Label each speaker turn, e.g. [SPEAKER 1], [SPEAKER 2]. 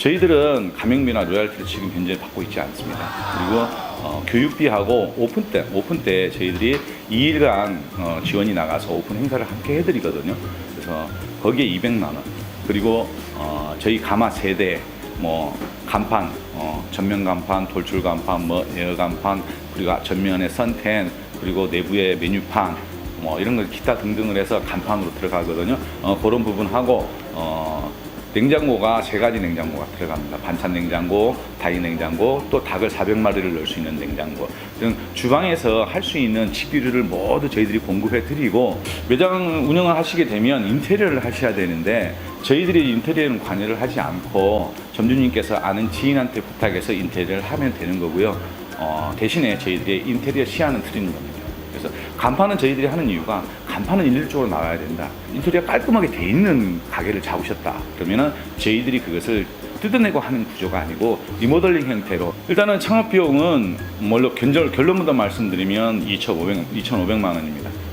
[SPEAKER 1] 저희들은 가맹비나 로얄티를 지금 현재 받고 있지 않습니다. 그리고 어, 교육비하고 오픈 때, 오픈 때 저희들이 2일간 어, 지원이 나가서 오픈 행사를 함께 해드리거든요. 그래서 거기에 200만 원. 그리고 어, 저희 가마 세대, 뭐 간판, 어, 전면 간판, 돌출 간판, 뭐 에어 간판, 그리고 전면에 선텐, 그리고 내부에 메뉴판, 뭐 이런 걸 기타 등등을 해서 간판으로 들어가거든요. 어, 그런 부분하고 어, 냉장고가 세 가지 냉장고가 들어갑니다. 반찬 냉장고, 다이 냉장고, 또 닭을 400마리를 넣을 수 있는 냉장고 등 주방에서 할 수 있는 식비류를 모두 저희들이 공급해 드리고 매장 운영을 하시게 되면 인테리어를 하셔야 되는데 저희들이 인테리어는 관여를 하지 않고 점주님께서 아는 지인한테 부탁해서 인테리어를 하면 되는 거고요. 어, 대신에 저희들이 인테리어 시안은 드리는 겁니다. 그래서 간판은 저희들이 하는 이유가 간판은 일률적으로 나와야 된다. 인테리어 깔끔하게 돼 있는 가게를 잡으셨다. 그러면은 저희들이 그것을 뜯어내고 하는 구조가 아니고 리모델링 형태로 일단은 창업 비용은 뭘로 결론부터 말씀드리면 2,500 2,500만 원입니다.